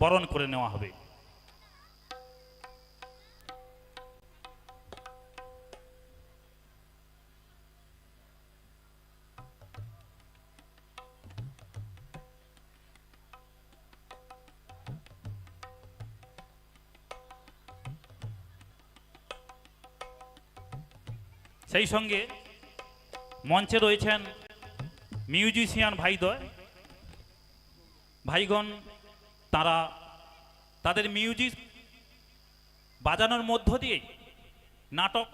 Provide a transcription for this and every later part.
বরণ করে নেওয়া হবে। সেই সঙ্গে মঞ্চে রয়েছেন মিউজিশিয়ান ভাইদয় ভাইগণ তারা তাদের মিউজিক বাজানোর মধ্য দিয়েই নাটক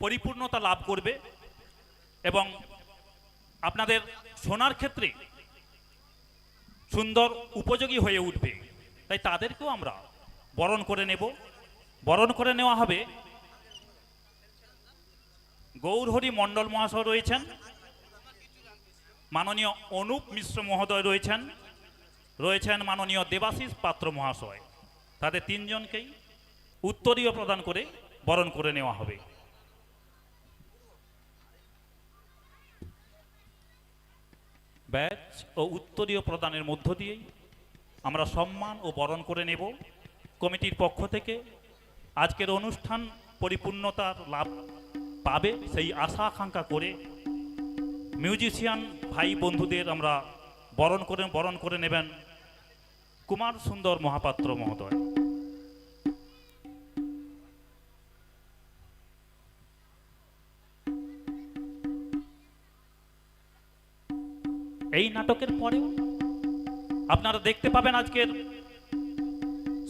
পরিপূর্ণতা লাভ করবে এবং আপনাদের শোনার ক্ষেত্রে সুন্দর উপযোগী হয়ে উঠবে। তাই তাদেরকেও আমরা বরণ করে নেব। বরণ করে নেওয়া হবে গৌরহরি মণ্ডল মহাশয় রয়েছেন। মাননীয় অনুপ মিশ্র মহোদয় রয়েছেন। রয়েছেন মাননীয় দেবাশিস পাত্র মহাশয়। তাদের তিনজনকেই উত্তরীয় প্রদান করে বরণ করে নেওয়া হবে। ব্যাচ ও উত্তরীয় প্রদানের মধ্য দিয়েই আমরা সম্মান ও বরণ করে নেব। কমিটির পক্ষ থেকে আজকের অনুষ্ঠান পরিপূর্ণতার লাভ পাবে সেই আশা আকাঙ্ক্ষা করে মিউজিশিয়ান ভাই বন্ধুদের আমরা বরণ করে বরণ করে নেবেন। কুমার সুন্দর মহাপাত্র মহোদয়। এই নাটকের পরেও আপনারা দেখতে পাবেন আজকের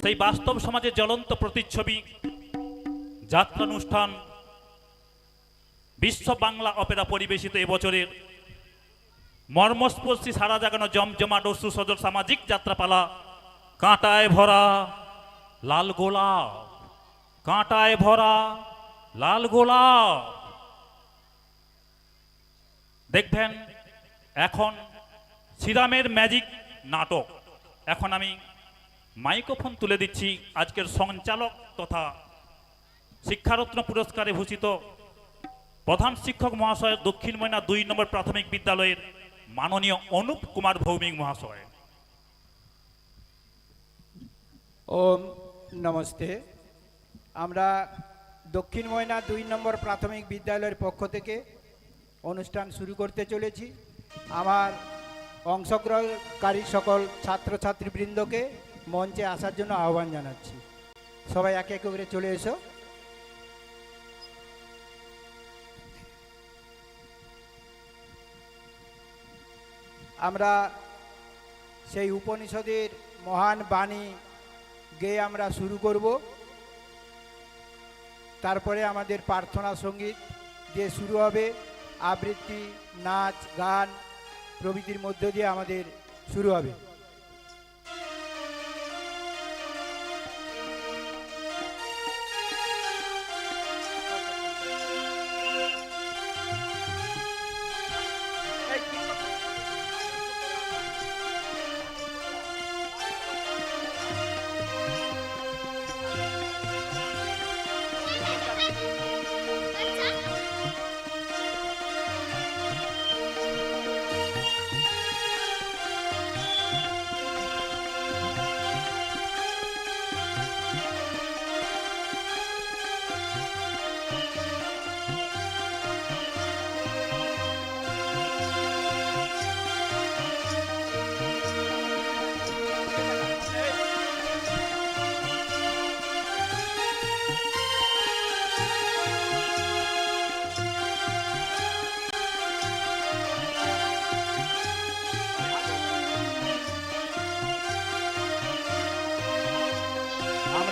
সেই বাস্তব সমাজের জ্বলন্ত প্রতিচ্ছবি, যাত্রানুষ্ঠান, বিশ্ব বাংলা অপেরা পরিবেশিত এবছরের মর্মস্পর্শী সারা জাগানো জমজমাট সুসজল সামাজিক যাত্রাপালা কাঁটায় ভরা লাল গোলাপ, কাঁটায় ভরা লাল গোলাপ। দেখবেন, এখন শ্রীরামের ম্যাজিক নাটক। এখন আমি মাইক্রোফোন তুলে দিচ্ছি আজকের সঞ্চালক তথা শিক্ষারত্ন পুরস্কারে ভূষিত প্রধান শিক্ষক মহাশয় দক্ষিণ ময়না দুই নম্বর প্রাথমিক বিদ্যালয়ের মাননীয় অনুপ কুমার ভৌমিক মহাশয়। ওম নমস্তে। আমরা দক্ষিণ ময়না দুই নম্বর প্রাথমিক বিদ্যালয়ের পক্ষ থেকে অনুষ্ঠান শুরু করতে চলেছি। আমার অংশগ্রহণকারী সকল ছাত্রছাত্রীবৃন্দকে মঞ্চে আসার জন্য আহ্বান জানাচ্ছি। সবাই একে একে করে চলে এসো। আমরা সেই উপনিষদের মহান বাণী গেয়ে আমরা শুরু করব। তারপরে আমাদের প্রার্থনা সংগীত দিয়ে শুরু হবে। আবৃত্তি, নাচ, গান প্রভৃতির মধ্য দিয়ে আমাদের শুরু হবে।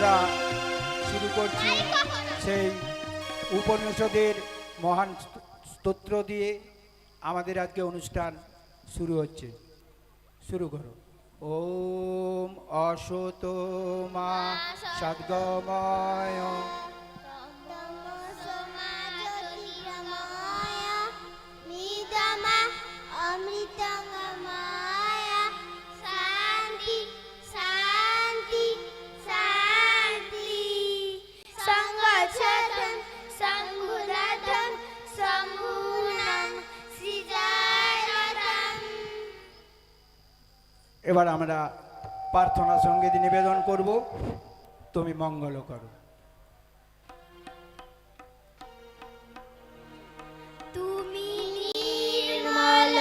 আমরা শুরু করছি সেই উপনিষদের মহান স্তোত্র দিয়ে আমাদের আজকে অনুষ্ঠান শুরু হচ্ছে। শুরু করো। ওম অসত মা সদ্গময় এবার আমরা প্রার্থনা সংগীত নিবেদন করব। তুমি মঙ্গল করো। তুমি নির্মল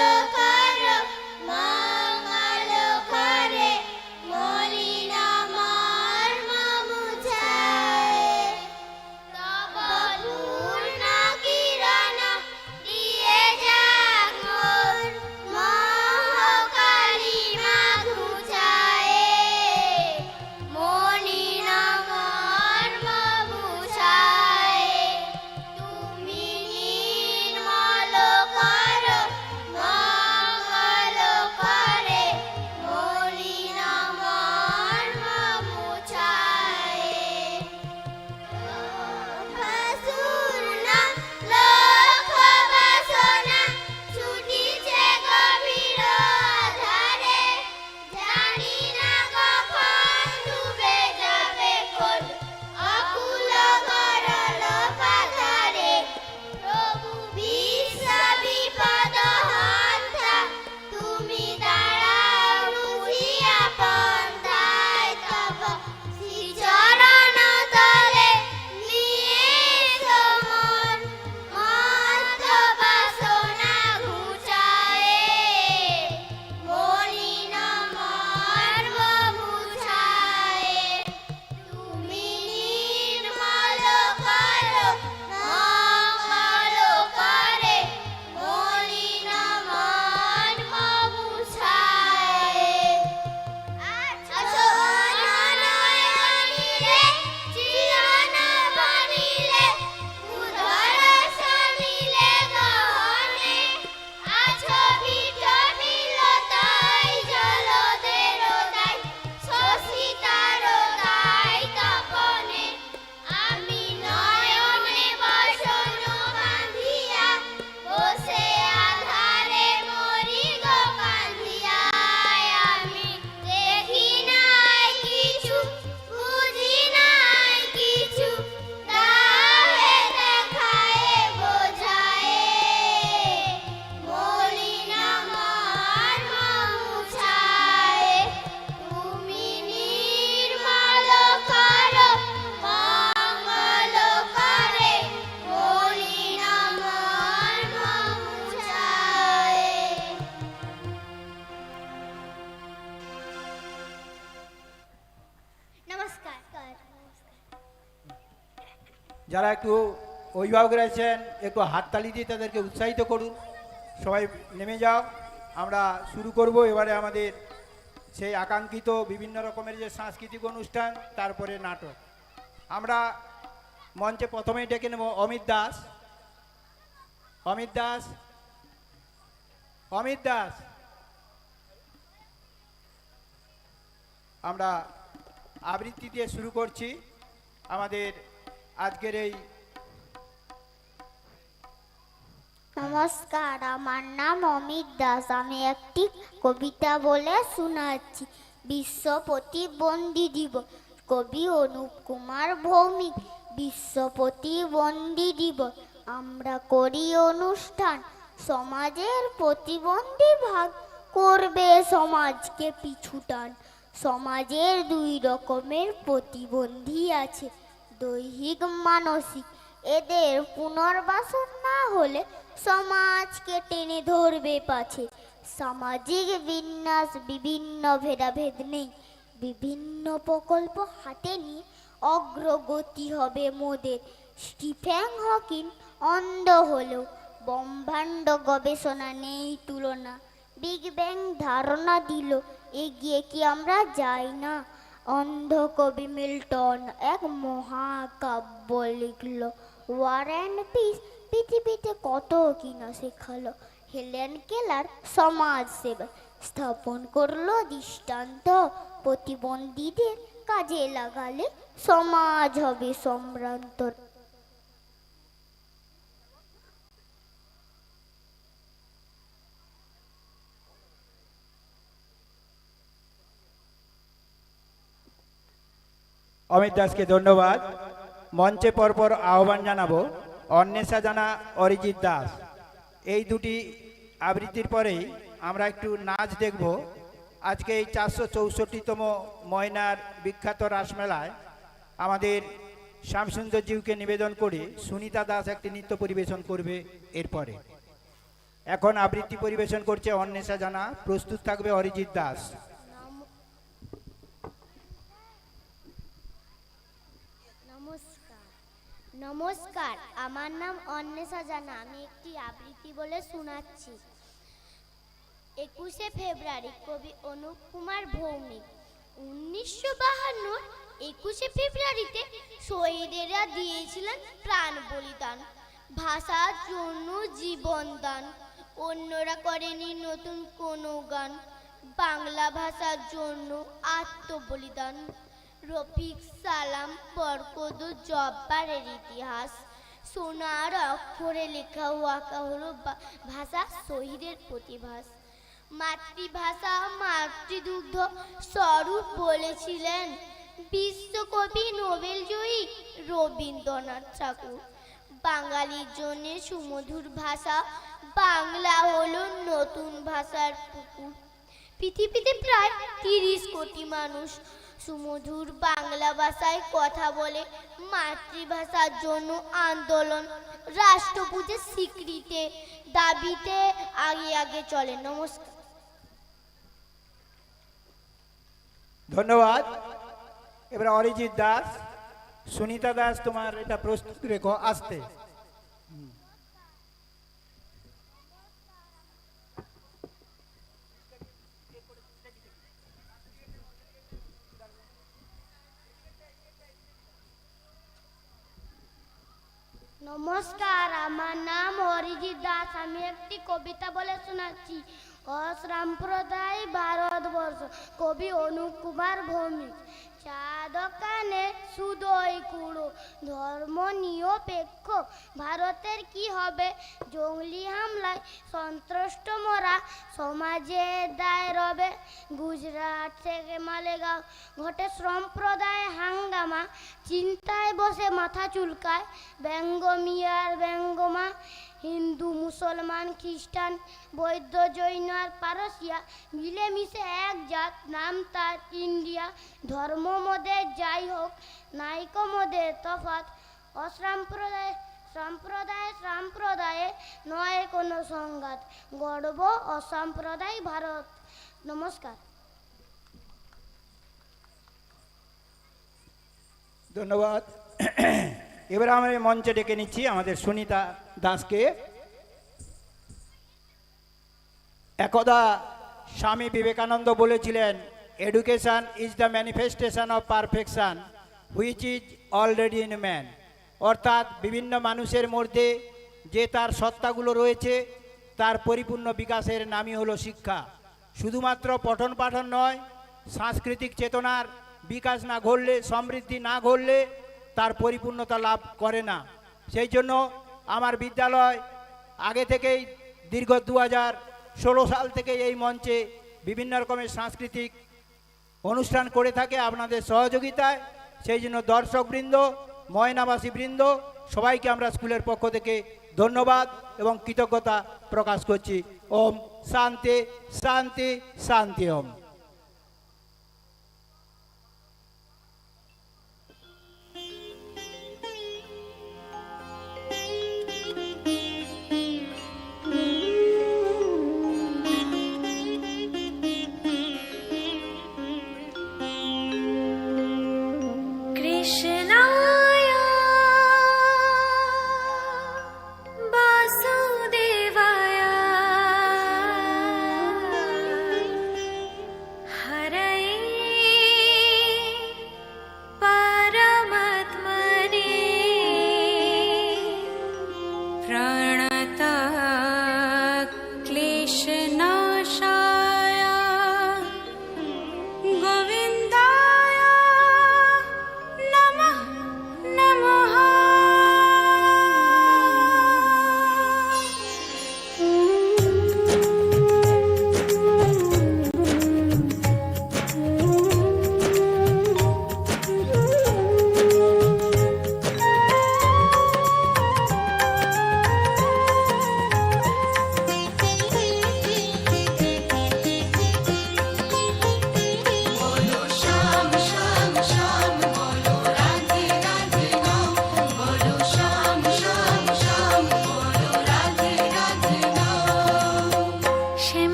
যারা একটু অভিভাবক রয়েছেন, একটু হাততালি দিয়ে তাদেরকে উৎসাহিত করুন। সবাই নেমে যাও। আমরা শুরু করব এবারে আমাদের সেই আকাঙ্ক্ষিত বিভিন্ন রকমের যে সাংস্কৃতিক অনুষ্ঠান, তারপরে নাটক। আমরা মঞ্চে প্রথমেই ডেকে নেব অমিত দাস। অমিত দাস। অমিত দাস। আমরা আবৃত্তি দিয়ে শুরু করছি আমাদের আজকের এই নমস্কার, আমার নাম অমিত দাস। আমি একটি কবিতা বলে শোনাচ্ছি। বিশ্ব প্রতিবন্ধী দিবস। কবি অনুপ কুমার ভৌমিক, বিশ্ব প্রতিবন্ধী দিবস। আমরা করি অনুষ্ঠান, সমাজের প্রতিবন্ধী ভাগ। করবে সমাজকে পিছুটান সমাজের দুই রকমের প্রতিবন্ধী আছে। দৈহিক মানসিক। এদের পুনর্বাসন না হলে সমাজকে টেনে ধরবে পাছে। সামাজিক বিন্যাস, বিভিন্ন ভেদাভেদ নেই। বিভিন্ন প্রকল্প হাতে নিয়ে অগ্রগতি হবে মোদের। স্টিফেন হকিন অন্ধ হলেও ব্রহ্মাণ্ড গবেষণা নেই তুলনা। বিগ ব্যাং ধারণা দিল, এগিয়ে কি আমরা যাই না? অন্ধ কবি মিল্টন এক মহাকাব্য লিখল। ওয়ার অ্যান্ড পিস পৃথিবীতে কত কিনা শেখালো। হেলেন কেলার সমাজ সেবা স্থাপন করল দৃষ্টান্ত প্রতিবন্ধীদের কাজে লাগালে সমাজ হবে সম্ভ্রান্ত অমিত দাসকে ধন্যবাদ। মঞ্চে পরপর আহ্বান জানাব অন্বেষা জানা অরিজিৎ দাস। এই দুটি আবৃত্তির পরেই আমরা একটু নাচ দেখব। আজকে এই চারশো চৌষট্টিতম ময়নার বিখ্যাত রাসমেলায় আমাদের শ্যামসুন্দরজিউকে নিবেদন করে সুনিতা দাস একটি নৃত্য পরিবেশন করবে এরপরে। এখন আবৃত্তি পরিবেশন করছে অন্বেষা জানা। প্রস্তুত থাকবে অরিজিৎ দাস নমস্কার নমস্কার, আমার নাম অন্বেষা জানা, আমি একটি আবৃত্তি বলে শোনাচ্ছি। একুশে ফেব্রুয়ারি, কবি অনুপ কুমার ভৌমিক, উনিশশো বাহান্নর একুশে ফেব্রুয়ারিতে শহীদেরা দিয়েছিলেন প্রাণ বলিদান ভাষার জন্য জীবন দান, অন্যরা করেনি নতুন কোনো গান, বাংলা ভাষার জন্য আত্মবলিদান। রফিক সালাম বরকদ জব্বারের ইতিহাস। সোনার অক্ষরে লেখা ওয়াকা হলো ভাষা শহীদের প্রতিভাস। মাতৃভাষা, মাতৃদুগ্ধ স্বরূপ বলেছিলেন বিশ্বকবি নোবেল জয়ী রবীন্দ্রনাথ ঠাকুর। বাঙালির জন্য সুমধুর ভাষা, বাংলা হলো নতুন ভাষার পুকুর। পৃথিবীতে প্রায় তিরিশ কোটি মানুষ সুমধুর বাংলা ভাষায় কথা বলে মাতৃভাষার জন্য আন্দোলন রাষ্ট্রপুজের স্বীকৃতি দাবিতে আগে আগে চলে। নমস্কার। ধন্যবাদ। এবার অরিজিৎ দাস, সুনিতা দাস, তোমার এটা প্রস্তুত রেখো, আসতে। নমস্কার, আমার নাম অরিজিৎ দাস। আমি একটি কবিতা বলে শোনাচ্ছি। অসাম্প্রদায় ভারতবর্ষ, কবি অনুপ কুমার ভৌমিক। চা দোকানে সুদয় কুড়ো। ধর্ম নিরপেক্ষ। ভারতের কি হবে? জঙ্গলি হামলায় সন্ত্রষ্ট মরা সমাজে দায় রবে। গুজরাট থেকে মালেগাঁও ঘটে সম্প্রদায় হাঙ্গামা। চিন্তায় বসে মাথা চুলকায় ব্যঙ্গ মিয়ার ব্যঙ্গমা। হিন্দু, মুসলমান, খ্রিস্টান, বৌদ্ধ, জৈন আর পারসিয়া মিলেমিশে এক জাত। নাম তার ইন্ডিয়া। ধর্ম মদের যাই হোক নাইকো মদের তফাৎ। অসাম্প্রদায় সম্প্রদায় সম্প্রদায়ে নয় কোনো সংঘাত। গর্ব অসাম্প্রদায় ভারত। নমস্কার। ধন্যবাদ। এবার আমি মঞ্চে ডেকে নিচ্ছি আমাদের সুনিতা দাসকে একদা স্বামী বিবেকানন্দ বলেছিলেন education is the manifestation of perfection which is already in man অর্থাৎ বিভিন্ন মানুষের মধ্যে যে তার সত্তাগুলো রয়েছে, তার পরিপূর্ণ বিকাশের নামই হলো শিক্ষা। শুধুমাত্র পঠন পাঠন নয়, সাংস্কৃতিক চেতনার বিকাশ না ঘটলে, সমৃদ্ধি না ঘটলে তার পরিপূর্ণতা লাভ করে না। সেই জন্য আমার বিদ্যালয় আগে থেকেই দীর্ঘ দু হাজার ষোলো সাল থেকে এই মঞ্চে বিভিন্ন রকমের সাংস্কৃতিক অনুষ্ঠান করে থাকে আপনাদের সহযোগিতায়। সেই জন্য দর্শকবৃন্দ, ময়নাবাসী বৃন্দ, সবাইকে আমরা স্কুলের পক্ষ থেকে ধন্যবাদ এবং কৃতজ্ঞতা প্রকাশ করছি। ওম শান্তি শান্তি শান্তি, ওম।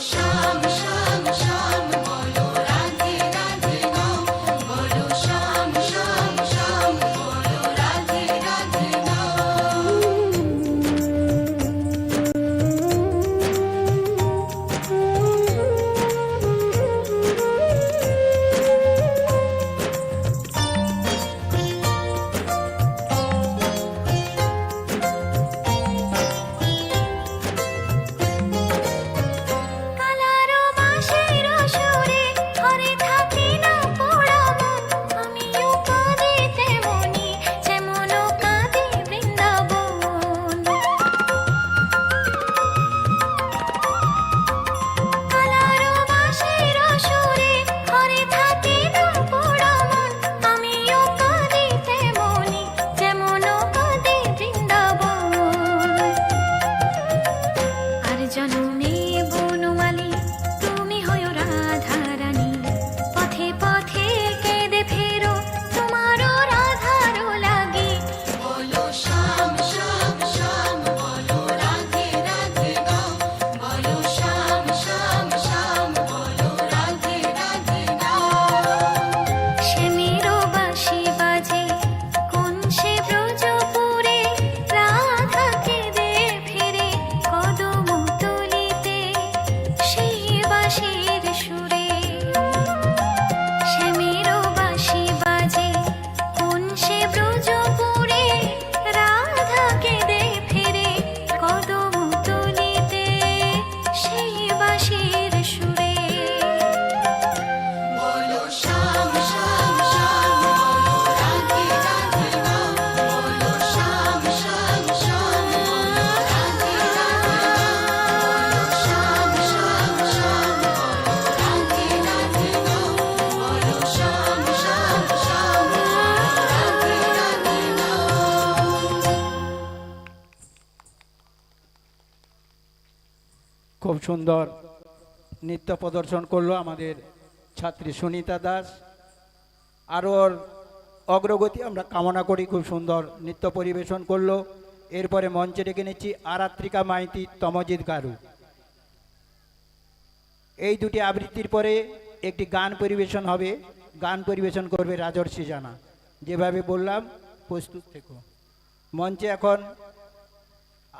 show. সুন্দর নৃত্য প্রদর্শন করল আমাদের ছাত্রী সুনিতা দাস। আরও ওর অগ্রগতি আমরা কামনা করি, খুব সুন্দর নৃত্য পরিবেশন করল। এরপরে মঞ্চে ডেকে নিচ্ছি আরাত্রিকা মাইতি, তমজিৎ গারু। এই দুটি আবৃত্তির পরে একটি গান পরিবেশন হবে। গান পরিবেশন করবে রাজর্ষি জানা যেভাবে বললাম, প্রস্তুত থেকো। মঞ্চে এখন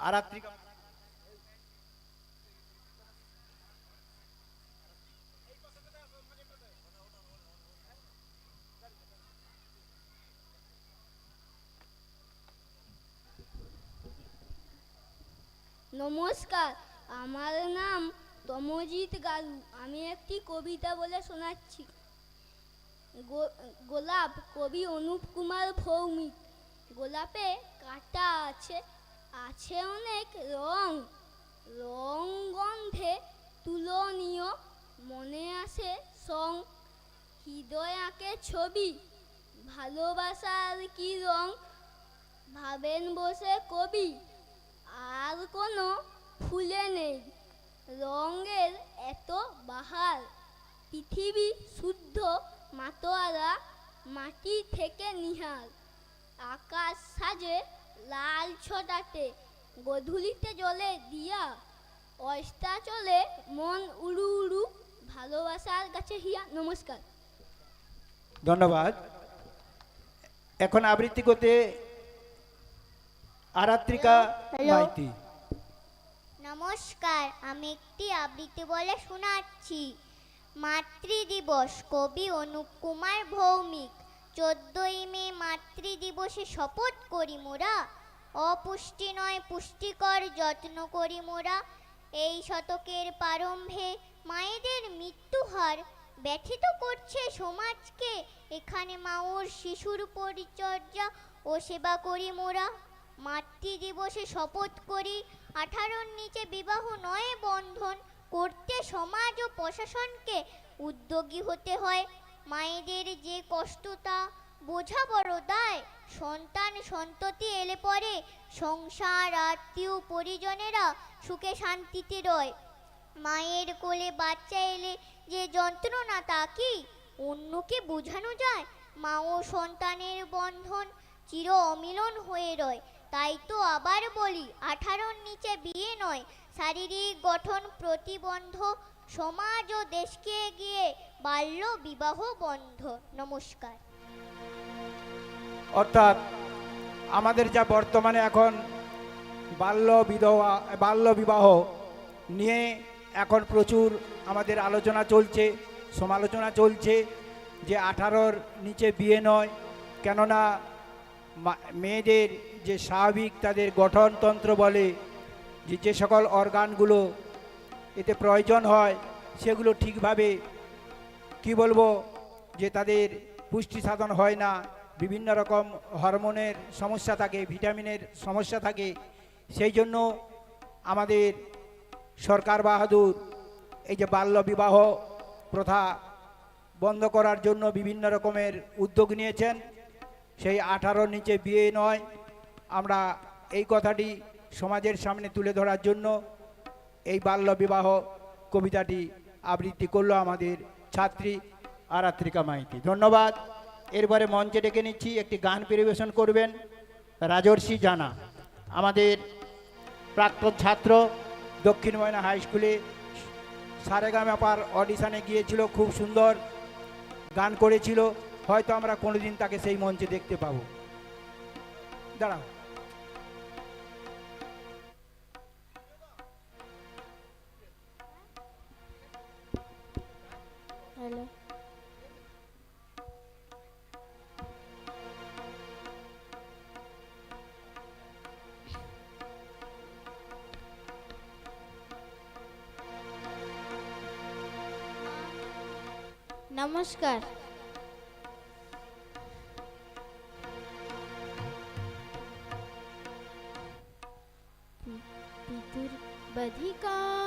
আরাত্রিকা নমস্কার, আমার নাম তমজিৎ গালু আমি একটি কবিতা বলে শোনাচ্ছি। গোলাপ কবি অনুপ কুমার ভৌমিক। গোলাপে কাটা আছে আছে অনেক রং। রং গন্ধে তুলনীয়, মনে আসে সং। হৃদয় আঁকে ছবি, ভালোবাসার কি রং? ভাবেন বসে কবি। আর কোনো ফুলে নেই। রঙের এত বাহার পৃথিবী শুদ্ধ মাতোয়ারা, মাটি থেকে নিহার আকাশ সাজে লাল ছটাতে গধূলিতে জলে দিয়া অস্তা চলে মন উড়ু উড়ু ভালোবাসার কাছে হিয়া। নমস্কার। ধন্যবাদ। এখন আবৃত্তি করতে আরাত্রিকা মাইতি। নমস্কার আমি একটি আবৃত্তি বলে শোনাচ্ছি। মাতৃদিবস কবি অনুপ কুমার ভৌমিক। চোদ্দই মে মাতৃদিবসে শপথ করি মোরা। অপুষ্টি নয় পুষ্টিকর যত্ন করি মোরা। এই শতকের প্রারম্ভে মায়েদের মৃত্যুহার ব্যথিত করছে সমাজকে। এখানে মাওর শিশুর পরিচর্যা ও সেবা করি মোরা। মাতৃদিবসে শপথ করি। আঠারোর নিচে বিবাহ নয়, বন্ধন করতে সমাজ ও প্রশাসনকে উদ্যোগী হতে হয়। মায়েদের যে কষ্ট তা বোঝা বড় দায়। সন্তান সন্ততি এলে পরে সংসার, আত্মীয়, পরিজনেরা সুখে শান্তিতে রয়। মায়ের কোলে বাচ্চা এলে যে যন্ত্রণা তা কি? অন্যকে বোঝানো যায়। মা ও সন্তানের বন্ধন চির অমিলন হয়ে রয়। তাই তো আবার বলি, আঠারোর নিচে বিয়ে নয়, শারীরিক গঠন প্রতিবন্ধ, সমাজ ও দেশকে এগিয়ে বাল্য বিবাহ বন্ধ। নমস্কার। অর্থাৎ আমাদের যা বর্তমানে এখন বাল্য বিধবা, বাল্য বিবাহ নিয়ে এখন প্রচুর আমাদের আলোচনা চলছে, সমালোচনা চলছে যে আঠারোর নিচে বিয়ে নয়, কেননা মেয়েদের যে স্বাভাবিক তাদের গঠনতন্ত্র বলে, যে যে সকল অর্গানগুলো এতে প্রয়োজন হয়, সেগুলো ঠিকভাবে কি বলব, যে তাদের পুষ্টি সাধন হয় না, বিভিন্ন রকম হরমোনের সমস্যা থাকে, ভিটামিনের সমস্যা থাকে, সেই জন্য আমাদের সরকার বাহাদুর এই যে বাল্য বিবাহ প্রথা বন্ধ করার জন্য বিভিন্ন রকমের উদ্যোগ নিয়েছেন। সেই আঠারোর নিচে বিয়ে নয়। আমরা এই কথাটি সমাজের সামনে তুলে ধরার জন্য এই বাল্য বিবাহ কবিতাটি আবৃত্তি করল আমাদের ছাত্রী আরাত্রিকা মাইতি। ধন্যবাদ। এরপরে মঞ্চে ডেকে নিচ্ছি, একটি গান পরিবেশন করবেন রাজর্ষি জানা। আমাদের প্রাক্তন ছাত্র দক্ষিণ ময়না হাই স্কুলে সারেগামাপার অডিশানে গিয়েছিল, খুব সুন্দর গান করেছিল। হয়তো আমরা কোনোদিন তাকে সেই মঞ্চে দেখতে পাবো। দাঁড়াও। হ্যালো। নমস্কার। ธิกา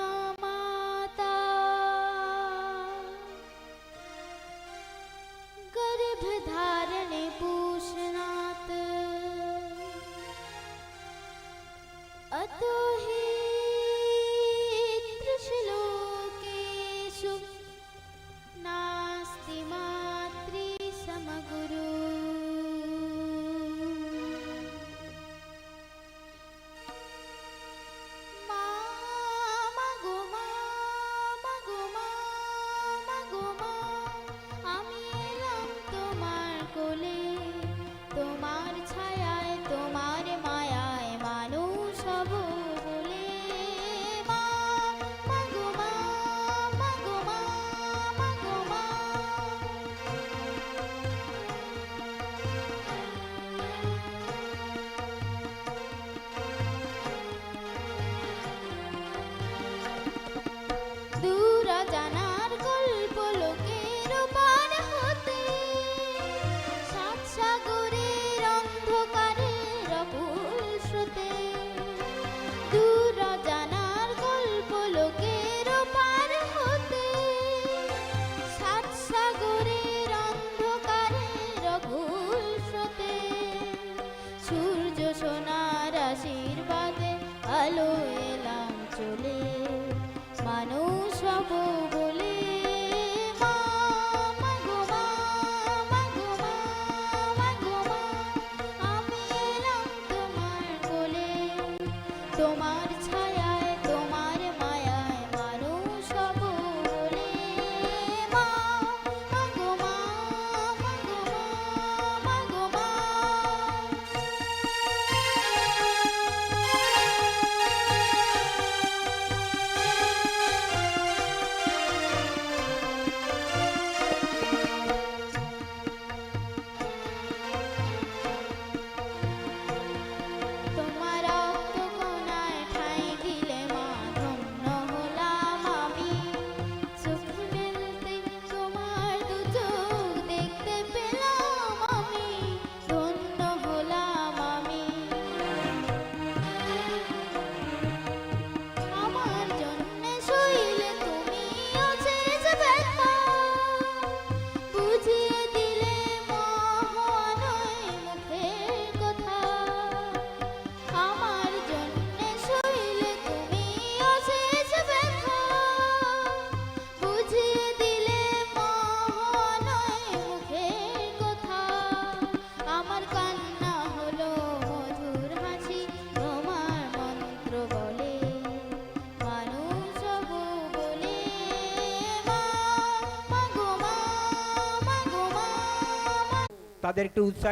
আশীর্বাদে আলো এলাম চলে। মানুষ হব মা গো মা মা গো মা মা তাদের একটু উৎসাহিত